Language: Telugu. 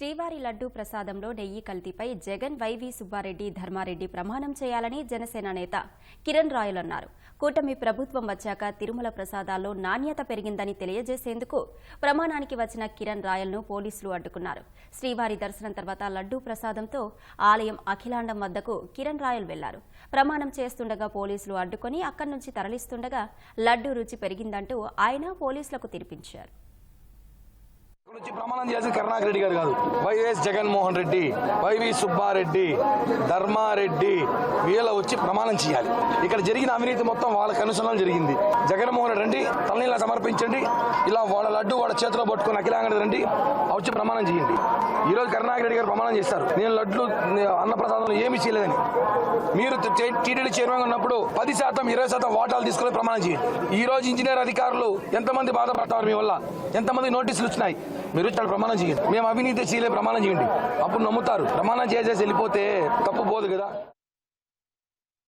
శ్రీవారి లడ్డూ ప్రసాదంలో నెయ్యి కల్తీపై జగన్ వైవి సుబ్బారెడ్డి ధర్మారెడ్డి ప్రమాణం చేయాలని జనసేన నేత కిరణ్ రాయల్ అన్నారు కూటమి ప్రభుత్వం వచ్చాక తిరుమల ప్రసాదాల్లో నాణ్యత పెరిగిందని తెలియజేసేందుకు ప్రమాణానికి వచ్చిన కిరణ్ రాయల్ను పోలీసులు అడ్డుకున్నారు. శ్రీవారి దర్శనం తర్వాత లడ్డూ ప్రసాదంతో ఆలయం అఖిలాండం వద్దకు కిరణ్ రాయల్ వెళ్ళారు. ప్రమాణం చేస్తుండగా పోలీసులు అడ్డుకొని అక్కడి నుంచి తరలిస్తుండగా లడ్డూ రుచి పెరిగిందంటూ ఆయన పోలీసులకు తినిపించారు. ప్రమాణం చేసేది కరుణాకర్ రెడ్డి గారు కాదు. వైఎస్ జగన్మోహన్ రెడ్డి వైవి సుబ్బారెడ్డి ధర్మారెడ్డి వీళ్ళ వచ్చి ప్రమాణం చేయాలి. ఇక్కడ జరిగిన అవినీతి మొత్తం వాళ్ళకి అనుసరణ జరిగింది. జగన్మోహన్ రెడ్డి రండి తలనీళ్ళ సమర్పించండి. ఇలా వాళ్ళ లడ్డు వాళ్ళ చేతిలో పట్టుకుని అఖిలాంగడి రండి వచ్చి ప్రమాణం చేయండి. ఈ రోజు కరుణాకర్ రెడ్డి గారు ప్రమాణం చేస్తారు. నేను లడ్లు అన్నప్రసాదంలో ఏమి చేయలేదని. మీరు టీటీడీ చైర్మన్ ఉన్నప్పుడు పది శాతం ఇరవై శాతం వాటాలు తీసుకుని ప్రమాణం చేయండి. ఈ రోజు ఇంజనీర్ అధికారులు ఎంతమంది బాధపడతారు మీ వల్ల? ఎంతమంది నోటీసులు వచ్చినాయి? మీరు చాలా ప్రమాణం చేయండి. మేము అవినీతి చేయలే ప్రమాణం చేయండి. అప్పుడు నమ్ముతారు. ప్రమాణం చేసేసి వెళ్ళిపోతే తప్పు పోదు కదా.